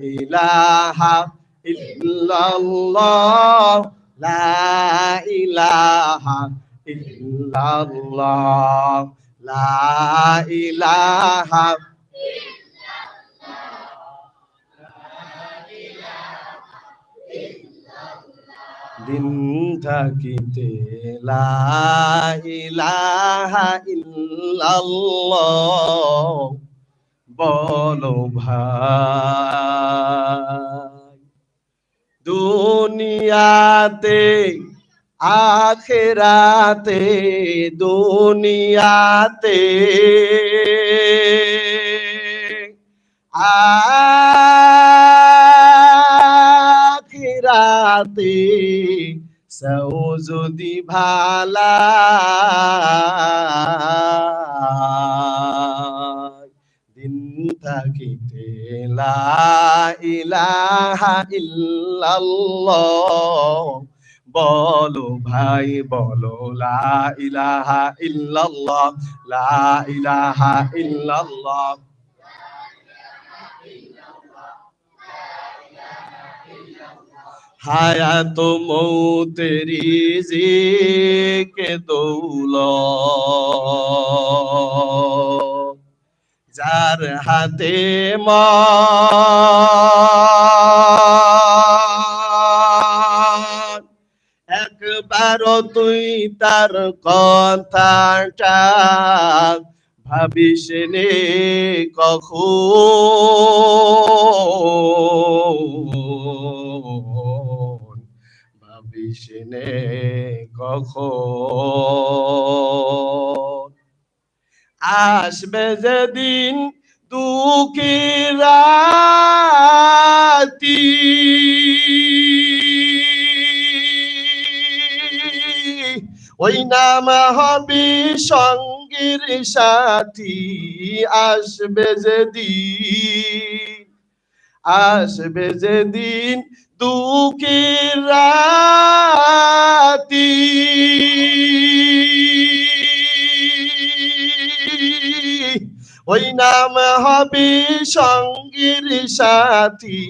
ইলাহা ইল্লাল্লাহ লা ইলাহা ইল্লাল্লাহ লা ইলাহা দিন থাকিতে লা ইলাহা ইল্লাল্লাহ। বলো ভাই দুনিয়াতে আখেরাতে দুনিয়াতে আখিরাতে সৌ যদি ভালা থাকিতে ইলাহা ইল্লাল্লাহ? বলো ভাই, বলো লা ইলাহা ইল্লাল্লাহ, লা ইলাহা ইল্লাল্লাহ। হায়াত মৌতেরি জিকে দৌল যার হাতে একবার তুই তার কথাটা ভাবিস নে কখন? ভাবিস নে কখন? আসবে যেদিন দুঃখী রাতি। ওই নাম হবে সঙ্গীর সাথী আসবে যেদিন আসবে যেদিন দুঃখের রাতি। ওই নাম হবে সঙ্গীর সাথী,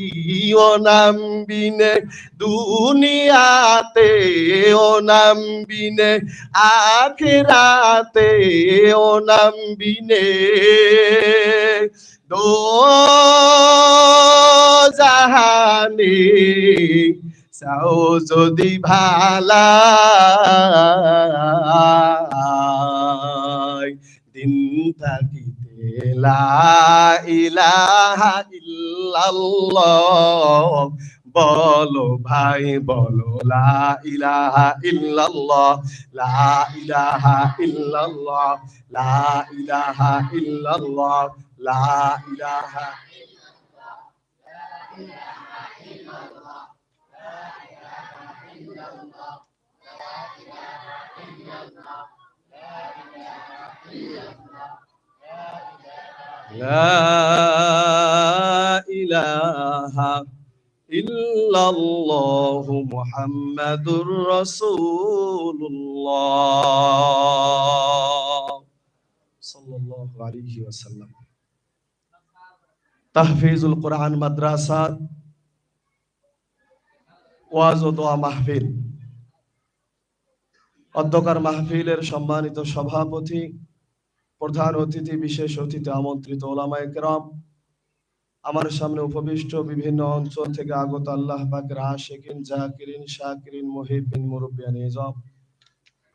ও নাম বিনে দুনিয়াতে, ও নাম বিনে আখেরাতে, ও নাম বিনে দো জাহানে সাও যদি ভালা। দিন থাকিতে লা ইলাহা ইল্লাল্লাহ। বলো ভাই, বলো লা ইলাহা ইল্লাল্লাহ। লা ইলাহা ইল্লাল্লাহ। লা ইলাহা ইল্লাল্লাহ। লা ইলাহা لا إله إلا الله محمد رسول الله صلى الله عليه وسلم তাহফিজুল কোরআন মাদ্রাসা ওয়াজ ও দোয়া মাহফিল অধ্যকার মাহফিলের সম্মানিত সভাপতি প্রধান অতিথি, বিশেষ অতিথি, আমন্ত্রিত ওলামায়ে কেরাম, আমার সামনে উপবিষ্ট বিভিন্ন অঞ্চল থেকে আগত আল্লাহ মুহিবিন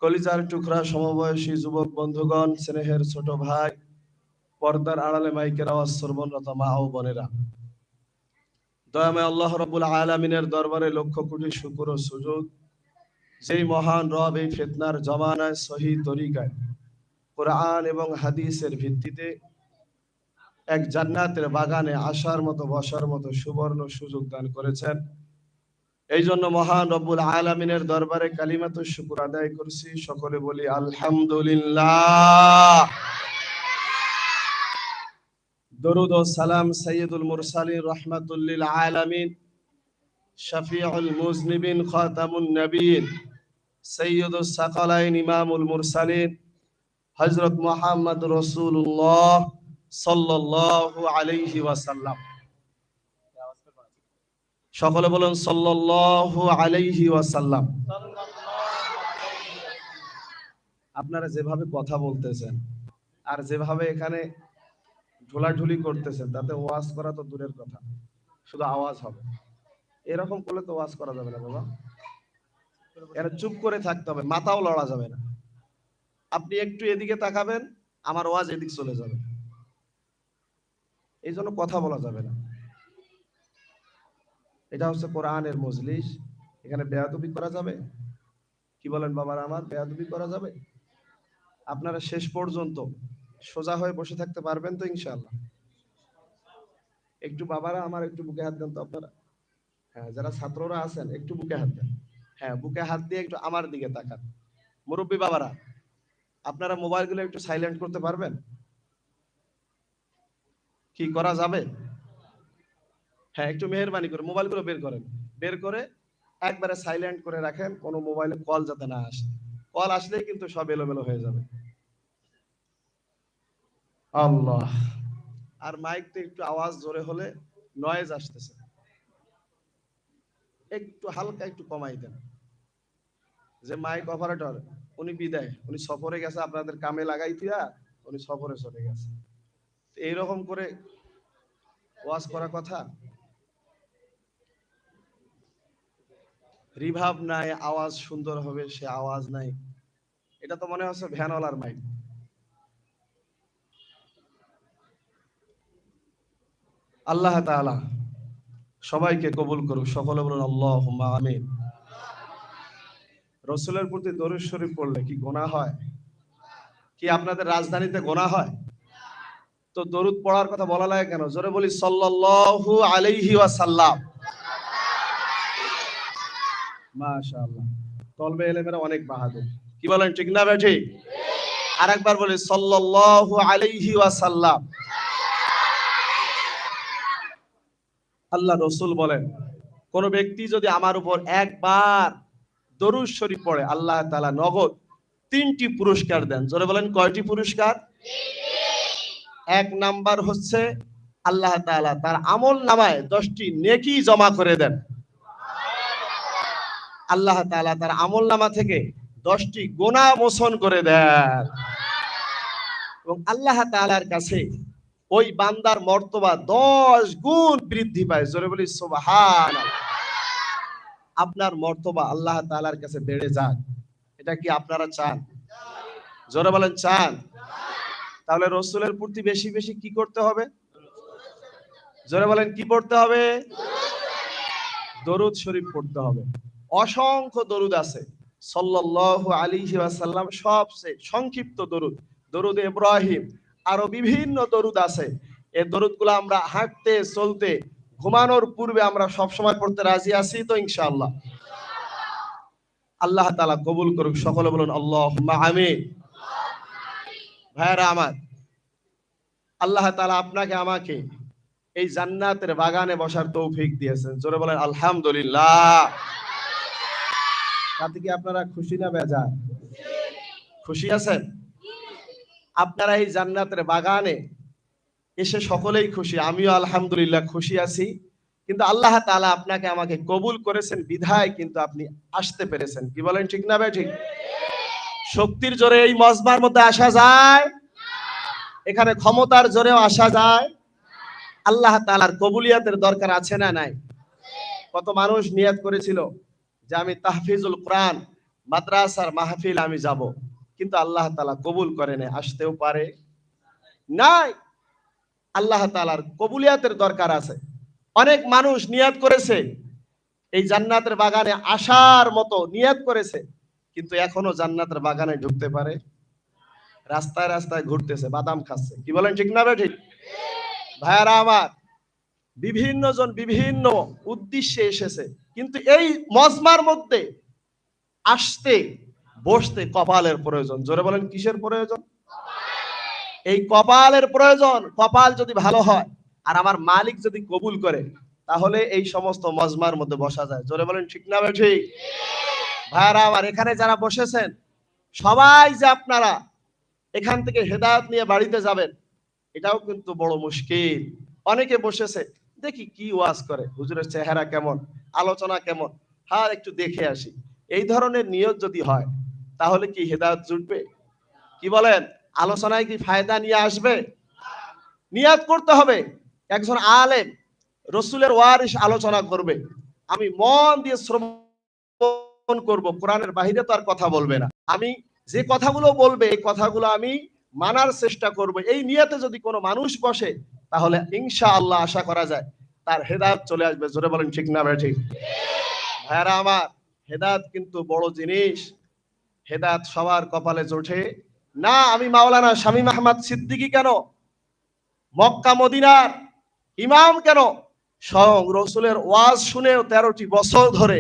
কলিজার টুকরা, সমবয়সী যুবক বন্ধুগণ, স্নেহের ছোট ভাই, পর্দার আড়ালে মাইকের আওয়াজ মা ও বোনেরা। আল্লাহ রব্বুল আলামিনের দরবারে লক্ষ কোটি শুকুর ও সুযোগ। যেই মহান রব এই ফেতনার জমানায় সহি তরিকায় কোরআন এবং হাদিসের ভিত্তিতে এক জান্নাতের বাগানে আসার মতো, বসার মতো সুবর্ণ সুযোগ দান করেছেন। এই জন্য মহান রব্বুল আলমিনের দরবারে কালিমাত শুকুর আদায় করছি। সকলে বলি আলহামদুলিল্লাহ। দরুদ ও সালাম সৈয়দুল মুরসালিন রহমাতুল্লিল আলামিন। শফিউল মুজনিবিন খাতামুন নবীন। সৈয়দুস সাকালাইন ইমামুল মুরসালিন। হজরত মোহাম্মদ রসুল্লাহ সাল্লাল্লাহু আলাইহি ওয়াসাল্লাম। সকলে বলুন সাল্লাল্লাহু আলাইহি ওয়াসাল্লাম। আপনারা যেভাবে কথা বলতেছেন আর যেভাবে এখানে ঢোলাঢুলি করতেছেন, তাতে ওয়াজ করা তো দূরের কথা। শুধু আওয়াজ হবে। এরকম করলে তো ওয়াজ করা যাবে না বাবা। এরা চুপ করে থাকতে হবে, মাথাও লড়া যাবে না। আপনি একটু এদিকে তাকাবেন, আমার ওয়াজ এদিক চলে যাবে। এই জন্য কথা বলা যাবে না। এটা হচ্ছে কোরআনের মজলিস। এখানে বেয়াদবি করা যাবে? কি বলেন বাবার আমার? বেয়াদবি করা যাবে? আপনারা শেষ পর্যন্ত সোজা হয়ে বসে থাকতে পারবেন তো ইনশাআল্লাহ। একটু বাবারা আমার একটু বুকে হাত দেন তো আপনারা। হ্যাঁ যারা ছাত্ররা আছেন, একটু বুকে হাত দেন। হ্যাঁ বুকে হাত দিয়ে একটু আমার দিকে তাকান। মুরব্বী বাবারা আপনারা মোবাইলগুলো একটু সাইলেন্ট করতে পারবেন? কি করা যাবে? হ্যাঁ একটু মেহরবানি করে মোবাইলগুলো বের করেন। বের করে একবারে সাইলেন্ট করে রাখেন, কোনো মোবাইলে কল যাতে না আসে। কল আসলেই কিন্তু সব এলোমেলো হয়ে যাবে। আল্লাহ! আর মাইকতে একটু আওয়াজ জোরে হলে নয়েজ আসতেছে। একটু হালকা একটু কমাই দেন। যে মাইক অপারেটর উনি বিদায়। উনি সফরে গেছে, আপনাদের কামে লাগাই দিয়া উনি সফরে চলে গেছে। এইরকম করে ওয়াজ করা কথা? রিভাব নাই, আওয়াজ সুন্দর হবে, সে আওয়াজ নাই। এটা তো মনে হচ্ছে ভ্যানওয়ালার মাইক আল্লাহ তাআলা সবাইকে কবুল করুক। সকলে বলুন আল্লাহ আমিন। রসুলের প্রতি দরুদ শরীফ পড়লে কি গোনা হয়? কি আপনাদের রাজধানীতে গোনা হয়? তো দরুদ পড়ার কথা বলা লাগে কেন? জোরে বলি, সাল্লাল্লাহু আলাইহি ওয়াসাল্লাম। মাশাআল্লাহ। তলবে এলেমেরা অনেক বাহাদুর। কি বলেন, ঠিক না ঠিক? আরেকবার বলি, সাল্লাল্লাহু আলাইহি ওয়াসাল্লাম। আল্লাহ রসুল বলেন, কোন ব্যক্তি যদি আমার উপর একবার দরুদ শরীফ পড়ে, আল্লাহ তাআলা নগদ তিনটি পুরস্কার দেন। জোরে বলেন, কয়টি পুরস্কার? এক নাম্বার হচ্ছে আল্লাহ তাআলা তার আমল নামায় দশটি নেকি জমা করে দেন। আল্লাহ তাআলা তার আমল নামা থেকে দশটি গোনা মোচন করে দেন। এবং আল্লাহ তাআলার কাছে ওই বান্দার মর্তবা দশ গুণ বৃদ্ধি পায়। জোরে বলি সুবহান আপনার মর্তবা আল্লাহ তাআলার কাছে বেড়ে যাক এটা কি আপনারা চান? জোরে বলেন, চান। তাহলে রসুলের প্রতি বেশি বেশি কি করতে হবে? জোরে বলেন, কি পড়তে হবে? দরুদ শরীফ পড়তে হবে। অসংখ্য দরুদ আছে। সাল্লাল্লাহু আলাইহি ওয়াসাল্লাম সবচেয়ে সংক্ষিপ্ত দরুদ দরুদ ইব্রাহিম। আরও বিভিন্ন দরুদ আছে। এই দরুদগুলো আমরা হাঁটতে, চলতে ঘুমানোর পূর্বে আমরা সব সময় পড়তে রাজি আছি তো, ইনশাআল্লাহ। আল্লাহ তাআলা কবুল করুক, সকলে বলুন, আল্লাহুম্মা আমিন। ভাইরা আমার, আল্লাহ তাআলা আপনাকে, আমাকে এই জান্নাতের বাগানে বসার তৌফিক দিয়েছেন। জোরে বলেন, আলহামদুলিল্লাহ। তাতে কি আপনারা খুশি না বেজার? খুশি আছেন? আপনারা এই জান্নাতের বাগানে এসে সকলেই খুশি। আমিও আলহামদুলিল্লাহ খুশি আছি। কিন্তু আল্লাহ তালা আপনাকে আমাকে কবুল করেছেন, বিধায় কিন্তু আপনি আসতে পেরেছেন। কি বলেন ঠিক না ভাই? ঠিক? শক্তির জোরে এই মজবার মধ্যে আসা যায়। এখানে ক্ষমতার জোরেও আসা যায়। আল্লাহ তাআলার কবুলিয়াতের দরকার আছে না নাই? কত মানুষ নিয়াত করেছিল যে আমি তাহফিজুল কোরআন, মাদ্রাসার মাহফিল আমি যাব। কিন্তু আল্লাহ তালা কবুল করে আসতেও পারে। নাই! আল্লাহ তাআলার কবুলিয়াতের দরকার আছে। অনেক মানুষ নিয়াত করেছে, এই জান্নাতের বাগানে আসার মতো নিয়াত করেছে, কিন্তু এখনও জান্নাতের বাগানে ঢুকতে পারে। রাস্তায় রাস্তায় ঘুরতেছে, বাদাম খাচ্ছে। কি বলেন ঠিক না ঠিক ভাইয়ারা আমার বিভিন্ন জন বিভিন্ন উদ্দেশ্যে এসেছে, কিন্তু এই মজমার মধ্যে আসতে, বসতে কপালের প্রয়োজন। জোরে বলেন, কিসের প্রয়োজন? এই কপালের প্রয়োজন, কপাল যদি ভালো হয়, আর আমার মালিক যদি কবুল করে, তাহলে এই সমস্ত মজমার মধ্যে বসা যায়। জোরে বলেন, ঠিক না ঠিক? ভাইয়ারা, আমার এখানে যারা বসেছেন, সবাই যে আপনারা এখান থেকে হেদায়ত নিয়ে বাড়িতে যাবেন, এটাও কিন্তু বড় মুশকিল। অনেকে বসেছে, দেখি কি ওয়াজ করে, হুজুরের চেহারা কেমন, আলোচনা কেমন হ্যাঁ একটু দেখে আসি। এই ধরনের নিয়ত যদি হয়, তাহলে কি হেদায়ত জুটবে? কি বলেন? আলোচনায় কি ফায়দা নিয়ে আসবে? নিয়াত করতে হবে। একজন আলেম রসুলের ওয়ারিস আলোচনা করবে। আমি মন দিয়ে শ্রবণ করব, কোরআনের বাহিরে তো আর কথা বলবে না। আমি যে কথাগুলো বলবে, এই কথাগুলো আমি মানার চেষ্টা করব। এই নিয়াতে যদি কোনো মানুষ বসে, তাহলে ইনশা আল্লাহ আশা করা যায় তার হেদায়ত চলে আসবে। জোরে বলেন ঠিক না ভাই, ঠিক? ভাইরা আমার, হেদায়ত কিন্তু বড় জিনিস। হেদায়ত সবার কপালে জোটে না, আমি মাওলানা শামীম আহমদ সিদ্দিকী কেন? মক্কা, মদিনার ইমাম কেন? স্বয়ং রসুলের ওয়াজ শুনেও তেরোটি বছর ধরে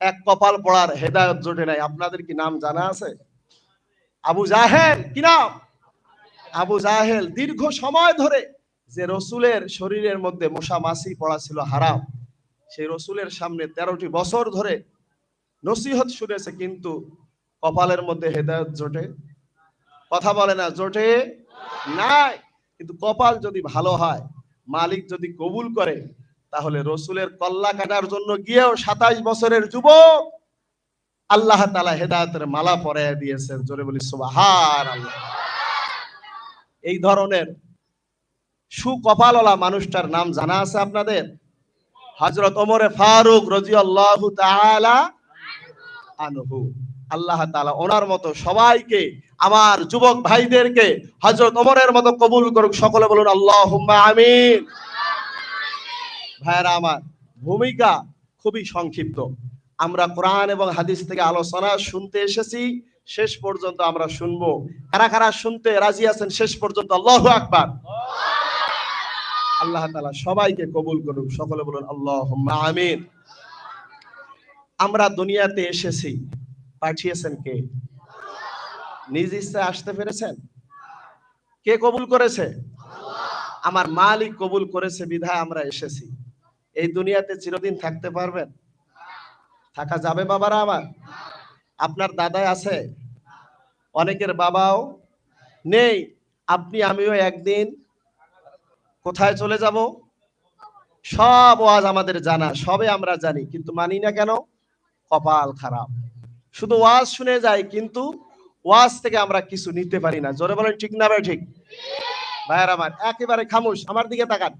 এক কপাল পড়ার হেদায়ত জোটে নাই। আপনাদের কি নাম জানা আছে? আবু জাহেল, কি নাম? আবু জাহেল দীর্ঘ সময় ধরে যে রসুলের শরীরের মধ্যে মশা মাছি পড়া ছিল হারাম, সেই রসুলের সামনে তেরোটি বছর ধরে নসিহত শুনেছে, কিন্তু কপালের মধ্যে হেদায়ত জোটে কথা বলে না, জোটে? নাই। কিন্তু কপাল যদি ভালো হয়, মালিক যদি কবুল করে, তাহলে রসুলের কল্লা কাটার জন্য গিয়েও সাতাইশ বছরের যুবক আল্লাহ তালা হেদায়তের মালা পরাইয়া দিয়েছেন। জোরে বলি সুবাহার আল্লাহ এই ধরনের সুকপালওয়ালা মানুষটার নাম জানা আছে আপনাদের? হজরত ওমরে ফারুক রাজি আল্লাহ আনহু। আল্লাহ তাআলা ওনার মতো সবাইকে, আমার যুবক ভাইদেরকে হজরত ওমরের মতো কবুল করুক, সকলে বলুন আল্লাহ আমিন। ভাইরা আমার ভূমিকা খুবই সংক্ষিপ্ত। আমরা কোরআন এবং হাদিস থেকে আলোচনা শুনতে এসেছি, শেষ পর্যন্ত আমরা শুনব। কারা কারা শুনতে রাজি আছেন, শেষ পর্যন্ত? আল্লাহ আকবার। আল্লাহ তালা সবাইকে কবুল করুক, সকলে বলুন আল্লাহ আমিন। আমরা দুনিয়াতে এসেছি পাঠিয়েছেন কে? নিজ ইচ্ছায় আসতে পেরেছেন? কে কবুল করেছে? আমার মালিক কবুল করেছে, বিধায় আমরা এসেছি। এই দুনিয়াতে চিরদিন থাকতে পারবেন? থাকা যাবে বাবারা আমার? আপনার দাদাই আছে? অনেকের বাবাও নেই। আপনি, আমিও একদিন কোথায় চলে যাব? সব ওয়াজ আমাদের জানা, সবে আমরা জানি, কিন্তু মানি না কেন? কপাল খারাপ। শুধু ওয়াজ শুনে যাই, কিন্তু ওয়াজ থেকে আমরা কিছু নিতে পারি না। জোরে বলেন, ঠিক না ভাই, ঠিক? ভাইয়ার আমার একেবারে খামোশ, আমার দিকে তাকান।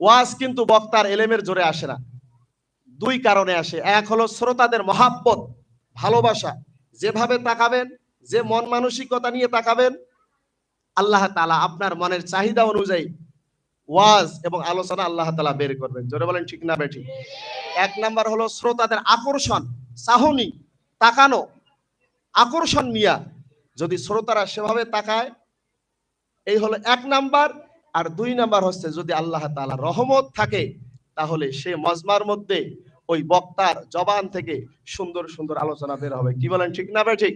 ওয়াজ কিন্তু বক্তার এলেমের জোরে আসে না। দুই কারণে আসে। এক হলো শ্রোতাদের মহাব্বত, ভালোবাসা। যেভাবে তাকাবেন, যে মন মানসিকতা নিয়ে তাকাবেন, আল্লাহ তালা আপনার মনের চাহিদা অনুযায়ী ওয়াজ এবং আলোচনা আল্লাহ তালা বের করবেন। জোরে বলেন, ঠিক না বেঠিক এক নাম্বার হলো শ্রোতাদের আকর্ষণ, চাহনি। তাকানো, আকর্ষণ নিয়া যদি শ্রোতারা সেভাবে তাকায়, এই হলো এক নাম্বার। আর দুই নাম্বার হচ্ছে যদি আল্লাহ তাআলা রহমত থাকে, তাহলে সে মজমার মধ্যে ওই বক্তার জবান থেকে সুন্দর সুন্দর আলোচনা বের হবে। কি বলেন, ঠিক না ঠিক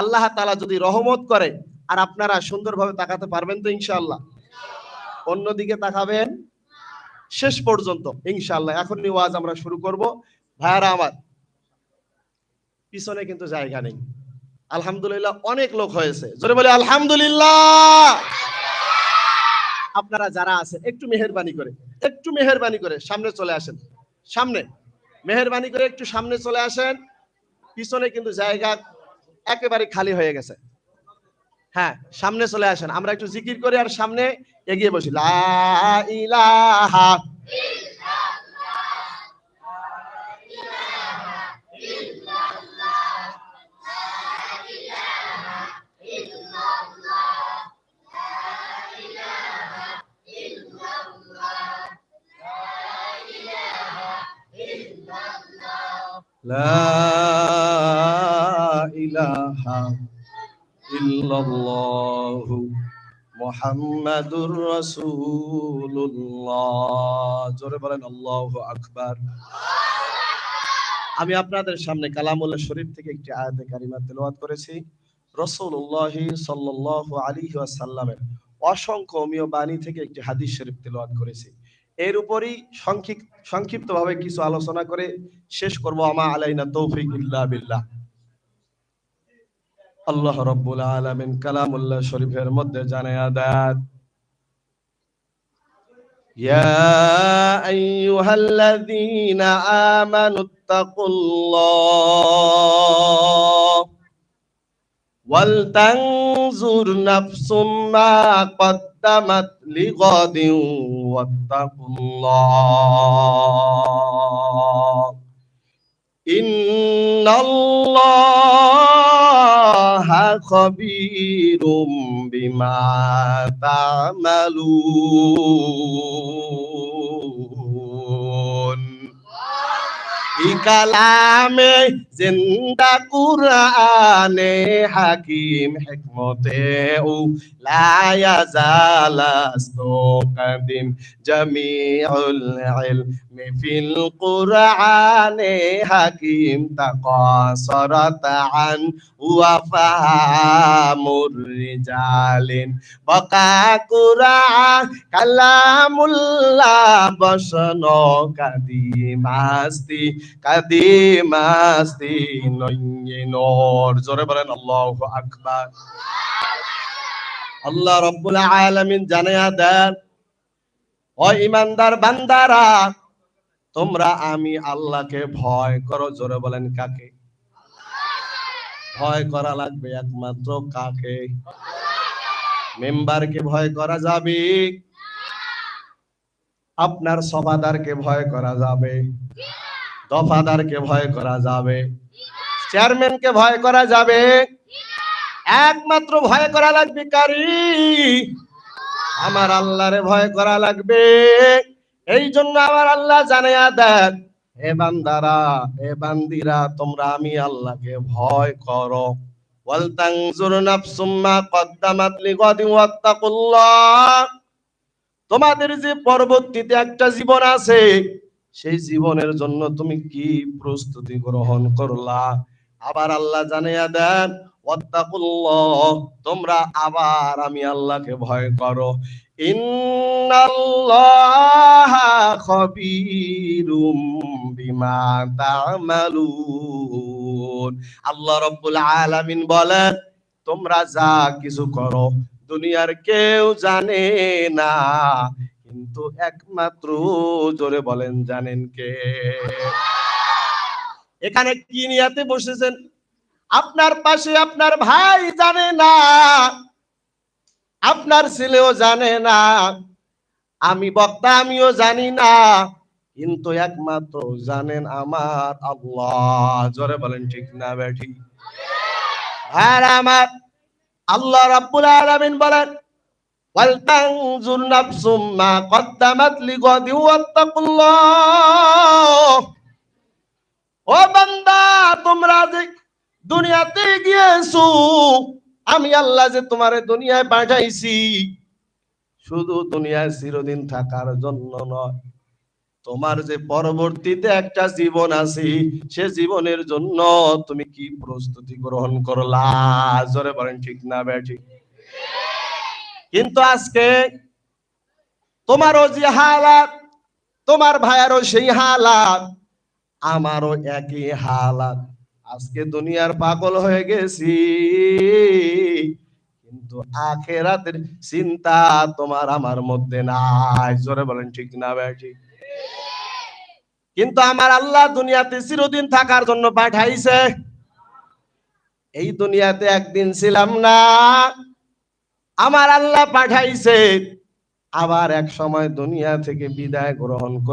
আল্লাহ তালা যদি রহমত করে, আর আপনারা সুন্দরভাবে তাকাতে পারবেন তো ইনশাল্লাহ অন্যদিকে তাকাবেন, শেষ পর্যন্ত ইনশাল্লাহ এখন ওয়াজ আমরা শুরু করব। ভাইয়ারা আমার পিছনে কিন্তু জায়গা নেই। আলহামদুলিল্লাহ অনেক লোক হয়েছে। জোরে বলে আলহামদুলিল্লাহ। আপনারা যারা আছেন, একটু মেহরবানি করে, একটু মেহরবানি করে সামনে চলে আসেন। সামনে, মেহরবানি করে একটু সামনে চলে আসেন। পিছনে কিন্তু জায়গা একেবারে খালি হয়ে গেছে। হ্যাঁ সামনে চলে আসেন। আমরা একটু জিকির করি আর সামনে এগিয়ে বসি। লা ইলাহা لا إله إلا الله محمد رسول الله জোরে বলেন আল্লাহু আকবার আমি আপনাদের সামনে কালামুল্লাহ শরীফ থেকে একটি আয়াতে কারিমা তেলাওয়াত করেছি রাসূলুল্লাহ সাল্লাল্লাহু আলাইহি ওয়াসাল্লামের অসংখ্য অমীয় বাণী থেকে একটি হাদিস শরীফ তেলাওয়াত করেছি এর উপরই সংক্ষিপ্ত সংক্ষিপ্তভাবে কিছু আলোচনা করে শেষ করব আমা আলাইনা তৌফিক ইল্লা বিল্লাহ আল্লাহ রব্বুল আলামিন কালামুল্লাহ শরীফের মধ্যে জানায়া দেন يا أيها الذين آمنوا اتقوا الله ولتنظر نفس ما قدمت لغد واتقوا الله إن الله خبير بما تعملون কালামে জিন্দা কুরআনে হাকিম হিকমতে ও লা ইয়াজালাস্তু কাদিম জামিউল ইলমি ফিল কুরআনে হাকিম তাকাসারাত আন ওয়া ফাহামুর রিজালিন বাকা কুরআন কালামুল্লাহ বসনো কাদিমাস্তি কাদিমাস্তি নয়্যিনোর জোরে বলেন আল্লাহু আকবার। আল্লাহ রব্বুল আলামিন জানায়া ও ইমানদার বান্দারা তোমরা আমি আল্লাহকে ভয় করো, জোরে বলেন কাকে? ভয় করা লাগবে একমাত্র কাকে? মেম্বারকে ভয় করা যাবে? আপনার সভাদারকে ভয় করা যাবে। দফাদারকে ভয় করা যাবে। চেয়ারম্যানকে ভয় করা যাবে। একমাত্র ভয় করা লাগবে কারি? আমার আল্লাহরে ভয় করা লাগবে। এই জন্য আমার আল্লাহ জানাইয়া দেন, হে বান্দারা, হে বান্দিরা, তোমরা আমি আল্লাহকে ভয় করো। তোমাদের যে পরবর্তীতে একটা জীবন আছে, সেই জীবনের জন্য তুমি কি প্রস্তুতি গ্রহণ করলা? আবার আল্লাহ জানাইয়া দেন, ওয়াত্তাকুল্লাহ, তোমরা আবার আমি আল্লাহকে ভয় করো। ইন্নাল্লাহা খবীরুম বিমা তা'মালুন। আল্লাহ রাব্বুল আলামিন বলেন, তোমরা যা কিছু করো, দুনিয়ার কেউ জানে না। কিন্তু একমাত্র জোরে বলেন, জানেন কে? এখানে কি নিয়াতে বসেছেন? আপনার পাশে আপনার ভাই জানে না, আপনার ছেলেও জানে না। আমি বক্তা, আমিও জানি না। কিন্তু একমাত্র জানেন আমার আল্লাহ। জোরে বলেন, ঠিক না বেঠি আর আমার আল্লাহ রাব্বুল আলামিন বলেন ওয়ালতানজুর নাফসুম মা কদ্দামাত লিগাদি ওয়াত্তাকুল্লাহ। ও বান্দা, তোমরা যে দুনিয়াতে গিয়েছো, আমি আল্লাহ যে তোমারে দুনিয়ায় পাঠাইছি শুধু দুনিয়ায় চিরদিন থাকার জন্য নয়। তোমার যে পরবর্তীতে একটা জীবন আছে, সে জীবনের জন্য তুমি কি প্রস্তুতি গ্রহণ করলা? বলেন, ঠিক না ব্যাঠি কিন্তু আজকে তোমারও যে হালাত, তোমার ভাইয়েরও সেই হালাত, আমারও একই হালাত। আজকে দুনিয়ার পাগল হয়ে গেছি। কিন্তু আখেরাতের চিন্তা তোমার আমার মধ্যে নাই। জোরে বলেন, ঠিক না ব্যাঠি কিন্তু আমার আল্লাহ দুনিয়াতে চিরদিন থাকার জন্য পাঠাইছে। এই দুনিয়াতে একদিন ছিলাম না। আমার আল্লাহ পাঠাইছে। আবার এক সময় দুনিয়া থেকে বিদায় গ্রহণ